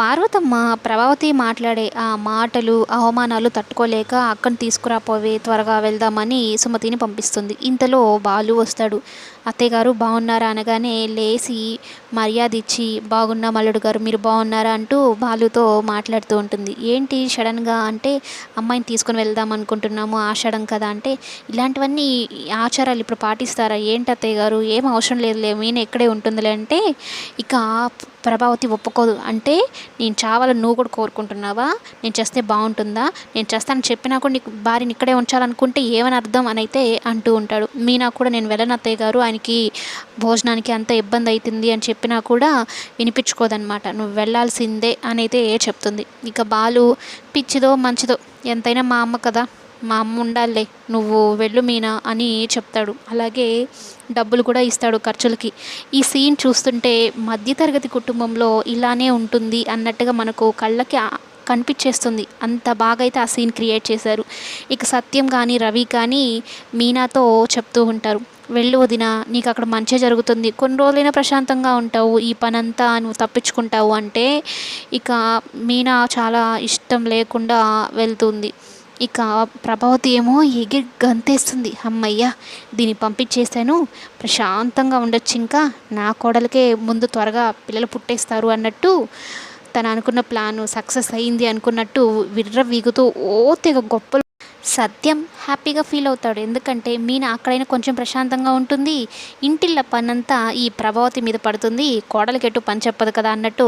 పార్వతమ్మ ప్రభావతి మాట్లాడే ఆ మాటలు అవమానాలు తట్టుకోలేక అక్కను తీసుకురాపోవే త్వరగా వెళ్దామని సుమతిని పంపిస్తుంది. ఇంతలో బాలు వస్తాడు. అత్తయ్యగారు బాగున్నారా అనగానే లేచి మర్యాద ఇచ్చి బాగున్నా మల్లుడు గారు మీరు బాగున్నారా అంటూ బాలుతో మాట్లాడుతూ ఉంటుంది. ఏంటి సడన్గా అంటే అమ్మాయిని తీసుకొని వెళ్దాం అనుకుంటున్నాము ఆషాఢం కదా అంటే ఇలాంటివన్నీ ఆచారాలు ఇప్పుడు పాటిస్తారా? ఏంటి అత్తయ్య గారు ఏం అవసరం లేదులే మీన ఇక్కడే ఉంటుందిలే అంటే ఇక ప్రభావతి ఒప్పుకోదు. అంటే నేను చావాలని నువ్వు కూడా కోరుకుంటున్నావా? నేను చేస్తే బాగుంటుందా? నేను చేస్తాను చెప్పినా కూడా నీకు భార్యని ఇక్కడే ఉంచాలనుకుంటే ఏమని అర్థం అని అయితే అంటూ ఉంటాడు. మీనా కూడా నేను వెళ్ళను అత్తయ్య గారు ఆయనకి భోజనానికి అంత ఇబ్బంది అవుతుంది అని చెప్పినా కూడా వినిపించుకోదనమాట నువ్వు వెళ్ళాల్సిందే అని అయితే చెప్తుంది. ఇక బాలు పిచ్చిదో మంచిదో ఎంతైనా మా అమ్మ కదా. మా అమ్మ ఉండాలే నువ్వు వెళ్ళు మీనా అని చెప్తాడు. అలాగే డబ్బులు కూడా ఇస్తాడు ఖర్చులకి. ఈ సీన్ చూస్తుంటే మధ్యతరగతి కుటుంబంలో ఇలానే ఉంటుంది అన్నట్టుగా మనకు కళ్ళకి కనిపించేస్తుంది. అంత బాగా అయితే ఆ సీన్ క్రియేట్ చేశారు. ఇక సత్యం కానీ రవి కానీ మీనాతో చెప్తూ ఉంటారు. వెళ్ళు వదిన నీకు అక్కడ మంచి జరుగుతుంది. కొన్ని రోజులైనా ప్రశాంతంగా ఉంటావు. ఈ పనంతా నువ్వు తప్పించుకుంటావు అంటే ఇక మీనా చాలా ఇష్టం లేకుండా వెళ్తుంది. ఇక ప్రభావతి ఏమో ఎగిరి గంతేస్తుంది. అమ్మయ్య దీన్ని పంపించేశాను. ప్రశాంతంగా ఉండొచ్చు ఇంకా. నా కోడలకే ముందు త్వరగా పిల్లలు పుట్టేస్తారు అన్నట్టు తను అనుకున్న ప్లాను సక్సెస్ అయింది అనుకున్నట్టు విర్ర వీగుతూ ఓ తెగ గొప్పలు. సత్యం హ్యాపీగా ఫీల్ అవుతాడు. ఎందుకంటే మీన అక్కడైనా కొంచెం ప్రశాంతంగా ఉంటుంది. ఇంటిళ్ళ పనంతా ఈ ప్రభావతి మీద పడుతుంది. కోడలకెటు పని చెప్పదు కదా అన్నట్టు